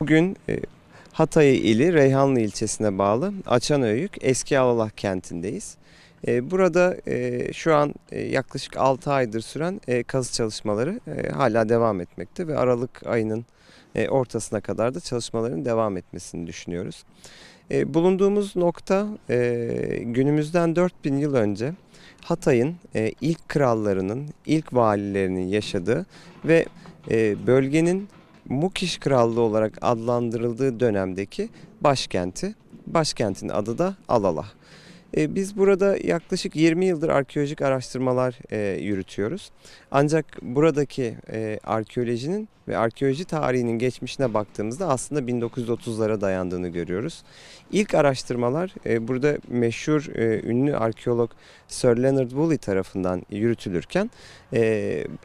Bugün e, Hatay ili Reyhanlı ilçesine bağlı Açanöyük Eski Alalah kentindeyiz. E, Burada e, şu an yaklaşık 6 aydır süren kazı çalışmaları hala devam etmekte ve Aralık ayının ortasına kadar da çalışmaların devam etmesini düşünüyoruz. Bulunduğumuz nokta günümüzden 4000 yıl önce Hatay'ın ilk krallarının, ilk valilerinin yaşadığı ve bölgenin Mukiş Krallığı olarak adlandırıldığı dönemdeki başkenti. Başkentin adı da Alalah. E, Biz burada yaklaşık 20 yıldır arkeolojik araştırmalar e, yürütüyoruz. Ancak buradaki e, arkeolojinin ve arkeoloji tarihinin geçmişine baktığımızda aslında 1930'lara dayandığını görüyoruz. İlk araştırmalar burada meşhur ünlü arkeolog Sir Leonard Woolley tarafından yürütülürken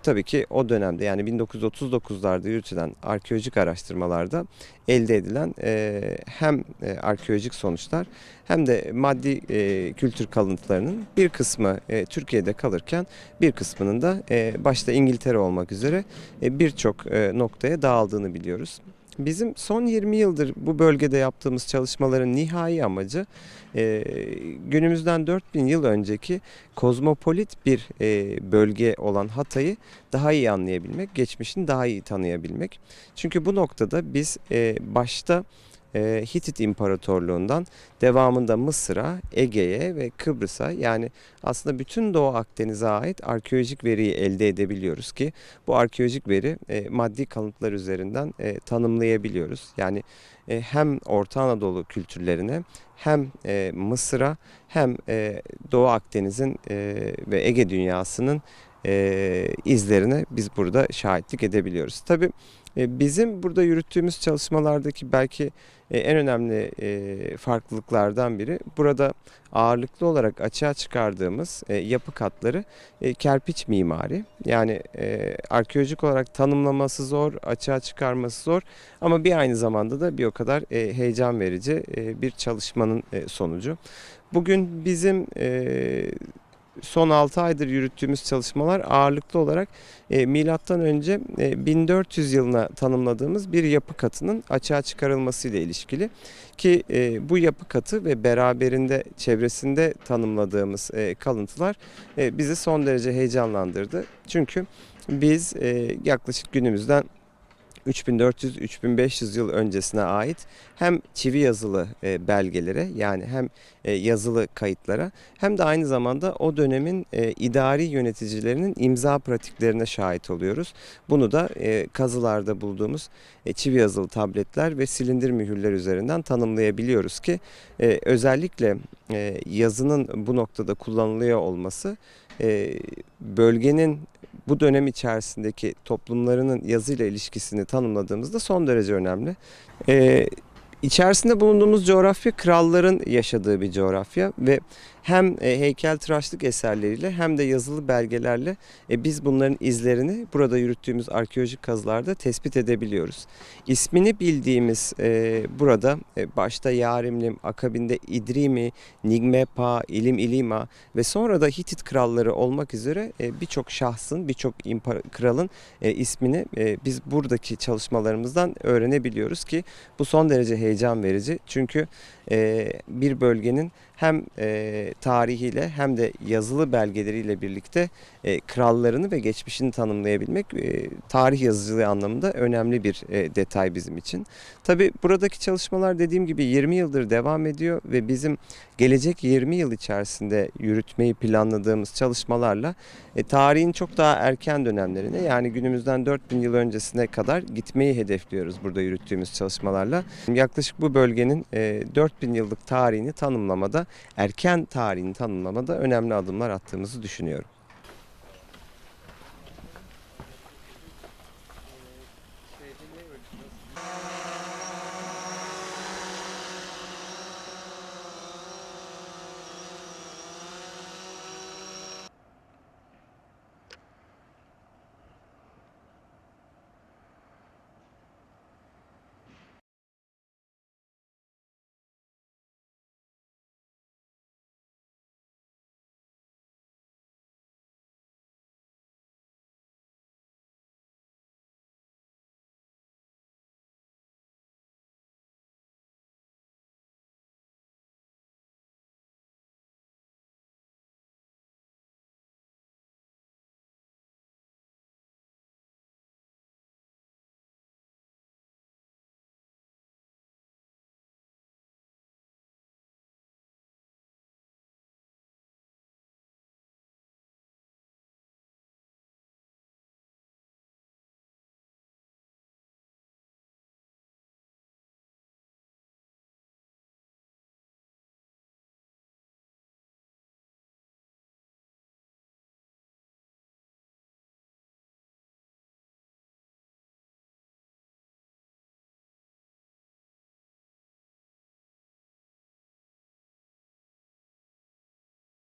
tabii ki o dönemde yani 1939'larda yürütülen arkeolojik araştırmalarda elde edilen hem arkeolojik sonuçlar hem de maddi e, kültür kalıntılarının bir kısmı e, Türkiye'de kalırken bir kısmının da e, başta İngiltere olmak üzere e, birçok e, noktaya dağıldığını biliyoruz. Bizim son 20 yıldır bu bölgede yaptığımız çalışmaların nihai amacı e, günümüzden 4000 yıl önceki kozmopolit bir e, bölge olan Hatay'ı daha iyi anlayabilmek, geçmişini daha iyi tanıyabilmek. Çünkü bu noktada biz e, başta e, Hitit İmparatorluğundan devamında Mısır'a, Ege'ye ve Kıbrıs'a yani aslında bütün Doğu Akdeniz'e ait arkeolojik veriyi elde edebiliyoruz ki bu arkeolojik veri e, maddi kalıntılar üzerinden e, tanımlayabiliyoruz. Yani hem Orta Anadolu kültürlerine hem Mısır'a hem Doğu Akdeniz'in ve Ege dünyasının izlerine biz burada şahitlik edebiliyoruz. Tabii bizim burada yürüttüğümüz çalışmalardaki belki e, en önemli e, farklılıklardan biri burada ağırlıklı olarak açığa çıkardığımız e, yapı katları e, kerpiç mimari. Yani e, arkeolojik olarak tanımlaması zor, açığa çıkarması zor ama bir aynı zamanda da bir o kadar e, heyecan verici e, bir çalışmanın e, sonucu. Bugün bizim e, son 6 aydır yürüttüğümüz çalışmalar ağırlıklı olarak e, milattan önce e, 1400 yılına tanımladığımız bir yapı katının açığa çıkarılması ile ilişkili ki e, bu yapı katı ve beraberinde çevresinde tanımladığımız e, kalıntılar e, bizi son derece heyecanlandırdı. Çünkü biz e, yaklaşık günümüzden 3400-3500 yıl öncesine ait hem çivi yazılı e, belgelere yani hem e, yazılı kayıtlara hem de aynı zamanda o dönemin e, idari yöneticilerinin imza pratiklerine şahit oluyoruz. Bunu da kazılarda bulduğumuz çivi yazılı tabletler ve silindir mühürler üzerinden tanımlayabiliyoruz ki özellikle yazının bu noktada kullanılıyor olması bölgenin bu dönem içerisindeki toplumlarının yazıyla ilişkisini tanımladığımızda son derece önemli. Ee, içerisinde bulunduğumuz coğrafya kralların yaşadığı bir coğrafya ve hem e, heykeltıraşlık eserleriyle hem de yazılı belgelerle e, biz bunların izlerini burada yürüttüğümüz arkeolojik kazılarda tespit edebiliyoruz. İsmini bildiğimiz e, burada başta Yarimlim, akabinde İdrimi, Nigmepa, İlim İlima ve sonra da Hitit kralları olmak üzere birçok şahsın, birçok kralın ismini biz buradaki çalışmalarımızdan öğrenebiliyoruz ki bu son derece heyecan verici. Çünkü bir bölgenin hem e, tarihiyle hem de yazılı belgeleriyle birlikte e, krallarını ve geçmişini tanımlayabilmek e, tarih yazıcılığı anlamında önemli bir e, detay bizim için. Tabi buradaki çalışmalar dediğim gibi 20 yıldır devam ediyor ve bizim gelecek 20 yıl içerisinde yürütmeyi planladığımız çalışmalarla e, tarihin çok daha erken dönemlerine yani günümüzden 4000 yıl öncesine kadar gitmeyi hedefliyoruz burada yürüttüğümüz çalışmalarla. Yaklaşık bu bölgenin e, 4000 yıllık tarihini tanımlamada, erken tarihini tanımlamada önemli adımlar attığımızı düşünüyorum.